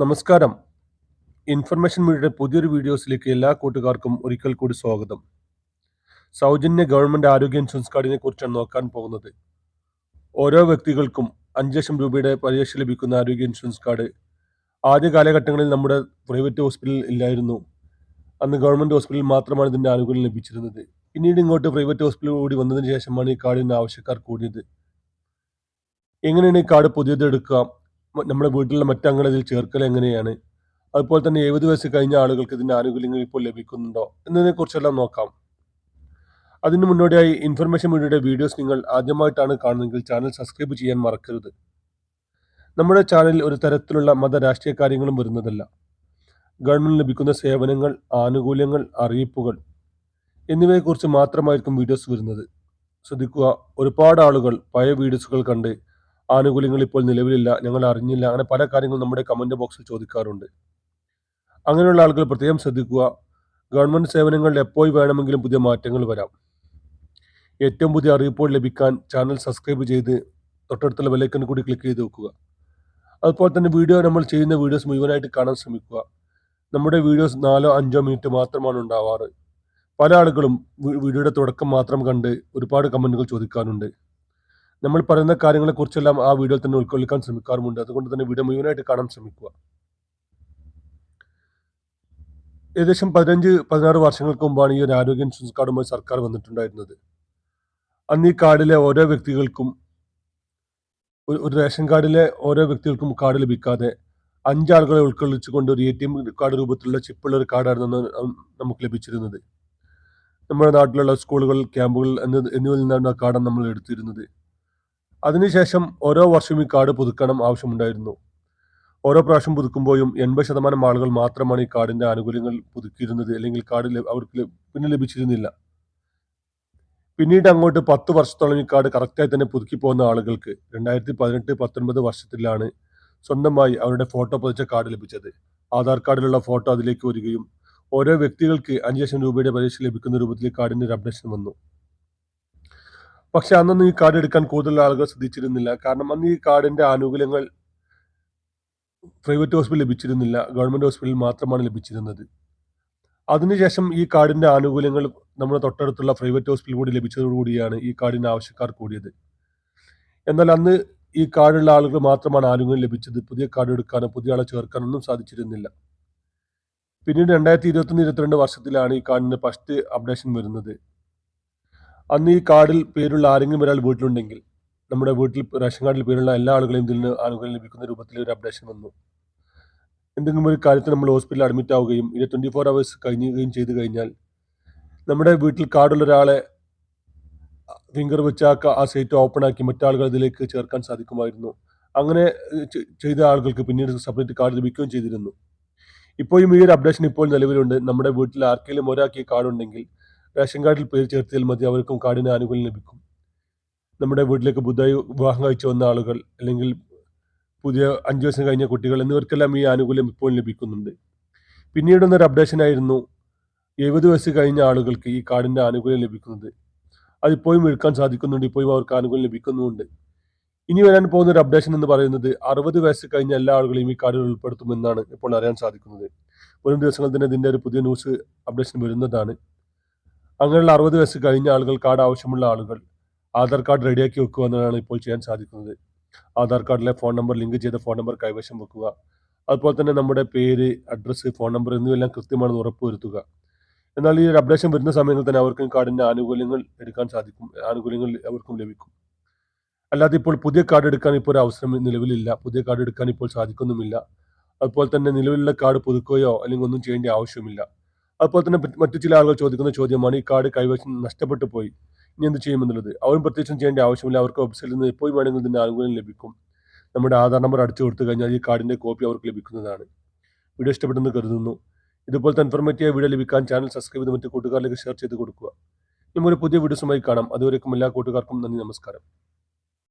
നമസ്കാരം. ഇൻഫർമേഷൻ മീഡിയയുടെ പുതിയൊരു വീഡിയോസിലേക്ക് എല്ലാ കൂട്ടുകാർക്കും ഒരിക്കൽ കൂടി സ്വാഗതം. സൗജന്യ ഗവൺമെന്റ് ആരോഗ്യ ഇൻഷുറൻസ് കാർഡിനെ കുറിച്ചാണ് നോക്കാൻ പോകുന്നത്. ഓരോ വ്യക്തികൾക്കും അഞ്ച് ലക്ഷം രൂപയുടെ പരിരക്ഷ ലഭിക്കുന്ന ആരോഗ്യ ഇൻഷുറൻസ് കാർഡ് ആദ്യ കാലഘട്ടങ്ങളിൽ നമ്മുടെ പ്രൈവറ്റ് ഹോസ്പിറ്റലിൽ ഇല്ലായിരുന്നു. അന്ന് ഗവൺമെന്റ് ഹോസ്പിറ്റലിൽ മാത്രമാണ് ഇതിന്റെ ആനുകൂല്യം ലഭിച്ചിരുന്നത്. പിന്നീട് ഇങ്ങോട്ട് പ്രൈവറ്റ് ഹോസ്പിറ്റൽ കൂടി വന്നതിന് ശേഷമാണ് ഈ കാർഡിന് ആവശ്യക്കാർ കൂടിയത്. എങ്ങനെയാണ് ഈ കാർഡ് പുതിയത് എടുക്കുക നമ്മുടെ വീട്ടിലുള്ള ഇതിൽ ചേർക്കൽ എങ്ങനെയാണ്? അതുപോലെ തന്നെ എഴുപത് വയസ്സ് കഴിഞ്ഞ ആളുകൾക്ക് ഇതിന്റെ ആനുകൂല്യങ്ങൾ ഇപ്പോൾ ലഭിക്കുന്നുണ്ടോ എന്നതിനെ കുറിച്ചെല്ലാം നോക്കാം. അതിന് മുന്നോടിയായി ഇൻഫർമേഷൻ മീഡിയയുടെ വീഡിയോസ് നിങ്ങൾ ആദ്യമായിട്ടാണ് കാണുന്നതെങ്കിൽ ചാനൽ സബ്സ്ക്രൈബ് ചെയ്യാൻ മറക്കരുത്. നമ്മുടെ ചാനലിൽ ഒരു തരത്തിലുള്ള മത രാഷ്ട്രീയ കാര്യങ്ങളും വരുന്നതല്ല. ഗവൺമെന്റ് ലഭിക്കുന്ന സേവനങ്ങൾ ആനുകൂല്യങ്ങൾ അറിയിപ്പുകൾ എന്നിവയെക്കുറിച്ച് മാത്രമായിരിക്കും വീഡിയോസ് വരുന്നത്. ശ്രദ്ധിക്കുക ഒരുപാട് ആളുകൾ പഴയ വീഡിയോസുകൾ കണ്ട് ആനുകൂല്യങ്ങൾ ഇപ്പോൾ നിലവിലില്ല ഞങ്ങൾ അറിഞ്ഞില്ല അങ്ങനെ പല കാര്യങ്ങളും നമ്മുടെ കമന്റ് ബോക്സിൽ ചോദിക്കാറുണ്ട്. അങ്ങനെയുള്ള ആളുകൾ പ്രത്യേകം ശ്രദ്ധിക്കുക. ഗവൺമെന്റ് സേവനങ്ങളിൽ എപ്പോൾ വേണമെങ്കിലും പുതിയ മാറ്റങ്ങൾ വരാം. ഏറ്റവും പുതിയ അറിയിപ്പോൾ ലഭിക്കാൻ ചാനൽ സബ്സ്ക്രൈബ് ചെയ്ത് തൊട്ടടുത്തുള്ള ബെല്ലൈക്കൺ കൂടി ക്ലിക്ക് ചെയ്ത് വെക്കുക. അതുപോലെ തന്നെ വീഡിയോ നമ്മൾ ചെയ്യുന്ന വീഡിയോസ് മുഴുവനായിട്ട് കാണാൻ ശ്രമിക്കുക. നമ്മുടെ വീഡിയോസ് നാലോ അഞ്ചോ മിനിറ്റ് മാത്രമാണ് ഉണ്ടാവാറ്. പല ആളുകളും വീഡിയോയുടെ തുടക്കം മാത്രം കണ്ട് ഒരുപാട് കമന്റുകൾ ചോദിക്കാറുണ്ട്. നമ്മൾ പറയുന്ന കാര്യങ്ങളെക്കുറിച്ചെല്ലാം ആ വീഡിയോയിൽ തന്നെ ഉൾക്കൊള്ളിക്കാൻ ശ്രമിക്കാറുമുണ്ട്. അതുകൊണ്ട് തന്നെ വീഡിയോ മുഴുവനായിട്ട് കാണാൻ ശ്രമിക്കുക. ഏകദേശം പതിനഞ്ച് പതിനാറ് വർഷങ്ങൾക്ക് മുമ്പാണ് ഈ ഒരു ആരോഗ്യ ഇൻഷുറൻസ് കാർഡുമായി സർക്കാർ വന്നിട്ടുണ്ടായിരുന്നത്. അന്ന് ഈ കാർഡിലെ ഓരോ വ്യക്തികൾക്കും ഒരു റേഷൻ കാർഡിലെ ഓരോ വ്യക്തികൾക്കും കാർഡ് ലഭിക്കാതെ അഞ്ചാളുകളെ ഉൾക്കൊള്ളിച്ചുകൊണ്ട് ഒരു എ ടി എം കാർഡ് രൂപത്തിലുള്ള ചിപ്പുള്ള ഒരു കാർഡായിരുന്നു നമുക്ക് ലഭിച്ചിരുന്നത്. നമ്മുടെ നാട്ടിലുള്ള സ്കൂളുകൾ ക്യാമ്പുകൾ എന്നിവയിൽ നിന്നാണ് ആ കാർഡ് നമ്മൾ എടുത്തിരുന്നത്. അതിനുശേഷം ഓരോ വർഷവും ഈ കാർഡ് പുതുക്കണം ആവശ്യമുണ്ടായിരുന്നു. ഓരോ പ്രാവശ്യം പുതുക്കുമ്പോഴും എൺപത് ശതമാനം ആളുകൾ മാത്രമാണ് ഈ കാർഡിന്റെ ആനുകൂല്യങ്ങൾ പുതുക്കിയിരുന്നത് അല്ലെങ്കിൽ കാർഡ് അവർക്ക് പിന്നെ ലഭിച്ചിരുന്നില്ല. പിന്നീട് അങ്ങോട്ട് പത്ത് വർഷത്തോളം ഈ കാർഡ് കറക്റ്റായി തന്നെ പുതുക്കി പോകുന്ന ആളുകൾക്ക് രണ്ടായിരത്തി പതിനെട്ട് പത്തൊൻപത് വർഷത്തിലാണ് സ്വന്തമായി അവരുടെ ഫോട്ടോ പതിച്ച കാർഡ് ലഭിച്ചത്. ആധാർ കാർഡിലുള്ള ഫോട്ടോ അതിലേക്ക് വരികയും ഓരോ വ്യക്തികൾക്ക് അഞ്ച് ലക്ഷം രൂപയുടെ പരീക്ഷ ലഭിക്കുന്ന രൂപത്തിൽ കാർഡിന്റെ ഒരു അപ്ഡേഷൻ വന്നു. പക്ഷെ അന്നൊന്നും ഈ കാർഡ് എടുക്കാൻ കൂടുതൽ ആളുകൾ ശ്രദ്ധിച്ചിരുന്നില്ല. കാരണം അന്ന് ഈ കാർഡിന്റെ ആനുകൂല്യങ്ങൾ പ്രൈവറ്റ് ഹോസ്പിറ്റൽ ലഭിച്ചിരുന്നില്ല. ഗവൺമെന്റ് ഹോസ്പിറ്റലിൽ മാത്രമാണ് ലഭിച്ചിരുന്നത്. അതിനുശേഷം ഈ കാർഡിന്റെ ആനുകൂല്യങ്ങൾ നമ്മുടെ തൊട്ടടുത്തുള്ള പ്രൈവറ്റ് ഹോസ്പിറ്റൽ കൂടി ലഭിച്ചതോടുകൂടിയാണ് ഈ കാർഡിന്റെ ആവശ്യക്കാർ കൂടിയത്. എന്നാൽ അന്ന് ഈ കാർഡുള്ള ആളുകൾ മാത്രമാണ് ആനുകൂല്യം ലഭിച്ചത്. പുതിയ കാർഡ് എടുക്കാനോ പുതിയ ആളെ ചേർക്കാനൊന്നും സാധിച്ചിരുന്നില്ല. പിന്നീട് രണ്ടായിരത്തി ഇരുപത്തൊന്ന് ഇരുപത്തിരണ്ട് വർഷത്തിലാണ് ഈ കാർഡിന്റെ ഫസ്റ്റ് അപ്ഡേഷൻ വരുന്നത്. അന്ന് ഈ കാർഡിൽ പേരുള്ള ആരെങ്കിലും ഒരാൾ വീട്ടിലുണ്ടെങ്കിൽ നമ്മുടെ വീട്ടിൽ റേഷൻ കാർഡിൽ പേരുള്ള എല്ലാ ആളുകളെയും ഇതിൽ നിന്ന് ആനുകൂല്യം ലഭിക്കുന്ന രൂപത്തിൽ ഒരു അപ്ഡേഷൻ വന്നു. എന്തെങ്കിലും ഒരു കാര്യത്തിൽ നമ്മൾ ഹോസ്പിറ്റലിൽ അഡ്മിറ്റ് ആവുകയും ഇത് ട്വന്റി ഫോർ അവേഴ്സ് കഴിഞ്ഞുകയും ചെയ്തു കഴിഞ്ഞാൽ നമ്മുടെ വീട്ടിൽ കാർഡുള്ള ഒരാളെ ഫിംഗർ വെച്ച് ആ സൈറ്റ് ഓപ്പൺ ആക്കി മറ്റാളുകൾ ഇതിലേക്ക് ചേർക്കാൻ സാധിക്കുമായിരുന്നു. അങ്ങനെ ചെയ്ത ആളുകൾക്ക് പിന്നീട് സെപ്പറേറ്റ് കാർഡ് ലഭിക്കുകയും ചെയ്തിരുന്നു. ഇപ്പോഴും ഈ ഒരു അപ്ഡേഷൻ ഇപ്പോൾ നിലവിലുണ്ട്. നമ്മുടെ വീട്ടിൽ ആർക്കെങ്കിലും ഒരാൾക്ക് ഈ കാർഡ് ഉണ്ടെങ്കിൽ റേഷൻ കാർഡിൽ പേര് ചേർത്തിയാൽ മതി അവർക്കും കാർഡിന് ആനുകൂല്യം ലഭിക്കും. നമ്മുടെ വീട്ടിലേക്ക് പുതുതായി വിവാഹം കഴിച്ചു വന്ന ആളുകൾ അല്ലെങ്കിൽ പുതിയ അഞ്ച് വർഷം കഴിഞ്ഞ കുട്ടികൾ എന്നിവർക്കെല്ലാം ഈ ആനുകൂല്യം ഇപ്പോൾ ലഭിക്കുന്നുണ്ട്. പിന്നീട് വന്നൊരു അപ്ഡേഷൻ ആയിരുന്നു എഴുപത് വയസ്സ് കഴിഞ്ഞ ആളുകൾക്ക് ഈ കാർഡിന്റെ ആനുകൂല്യം ലഭിക്കുന്നത്. അതിപ്പോഴും എടുക്കാൻ സാധിക്കുന്നുണ്ട് ഇപ്പോഴും അവർക്ക് ആനുകൂല്യം ലഭിക്കുന്നുമുണ്ട്. ഇനി വരാൻ പോകുന്ന ഒരു അപ്ഡേഷൻ എന്ന് പറയുന്നത് അറുപത് വയസ്സ് കഴിഞ്ഞ എല്ലാ ആളുകളെയും ഈ കാർഡിൽ ഉൾപ്പെടുത്തുമെന്നാണ് ഇപ്പോൾ അറിയാൻ സാധിക്കുന്നത്. വരും ദിവസങ്ങളിൽ തന്നെ ഇതിന്റെ ഒരു പുതിയ ന്യൂസ് അപ്ഡേഷൻ വരുന്നതാണ്. അങ്ങനെയുള്ള അറുപത് വയസ്സ് കഴിഞ്ഞ ആളുകൾ കാർഡ് ആവശ്യമുള്ള ആളുകൾ ആധാർ കാർഡ് റെഡിയാക്കി വെക്കുക എന്നതാണ് ഇപ്പോൾ ചെയ്യാൻ സാധിക്കുന്നത്. ആധാർ കാർഡിലെ ഫോൺ നമ്പർ ലിങ്ക് ചെയ്ത ഫോൺ നമ്പർ കൈവശം വെക്കുക. അതുപോലെ തന്നെ നമ്മുടെ പേര് അഡ്രസ്സ് ഫോൺ നമ്പർ എന്നിവയെല്ലാം കൃത്യമാണെന്ന് ഉറപ്പുവരുത്തുക. എന്നാൽ ഈ ഒരു അപ്ഡേഷൻ വരുന്ന സമയങ്ങളിൽ തന്നെ അവർക്കും കാർഡിന്റെ ആനുകൂല്യങ്ങൾ എടുക്കാൻ സാധിക്കും. ആനുകൂല്യങ്ങൾ അവർക്കും ലഭിക്കും. അല്ലാതെ ഇപ്പോൾ പുതിയ കാർഡ് എടുക്കാൻ ഇപ്പോൾ ഒരു അവസരം നിലവിലില്ല. പുതിയ കാർഡ് എടുക്കാൻ ഇപ്പോൾ സാധിക്കുന്നുമില്ല. അതുപോലെ തന്നെ നിലവിലുള്ള കാർഡ് പുതുക്കുകയോ അല്ലെങ്കിൽ ഒന്നും ചെയ്യേണ്ട ആവശ്യമില്ല അതുപോലെ തന്നെ മറ്റു ചില ആളുകൾ ചോദിക്കുന്ന ചോദ്യമാണ് ഈ കാർഡ് കൈവശം നഷ്ടപ്പെട്ടു പോയി. ഇനി എന്ത് ചെയ്യുമെന്നുള്ളത് അവരും പ്രത്യേകിച്ചും ചെയ്യേണ്ട ആവശ്യമില്ല. അവർക്ക് വെബ്സൈറ്റിൽ നിന്ന് എപ്പോൾ വേണമെങ്കിൽ ഇതിന്റെ ആനുകൂല്യം ലഭിക്കും. നമ്മുടെ ആധാർ നമ്പർ അടിച്ചു കൊടുത്തു കഴിഞ്ഞാൽ ഈ കാർഡിന്റെ കോപ്പി അവർക്ക് ലഭിക്കുന്നതാണ്. വീഡിയോ ഇഷ്ടപ്പെട്ടെന്ന് കരുതുന്നു. ഇതുപോലത്തെ ഇൻഫോർമേറ്റീവ് വീഡിയോ ലഭിക്കാൻ ചാനൽ സബ്സ്ക്രൈബ് ചെയ്ത് മറ്റു കൂട്ടുകാരിലേക്ക് ഷെയർ ചെയ്ത് കൊടുക്കുക. ഇനി ഒരു പുതിയ വീഡിയോസുമായി കാണാം. അതുവരേക്കും എല്ലാ കൂട്ടുകാർക്കും നന്ദി നമസ്കാരം.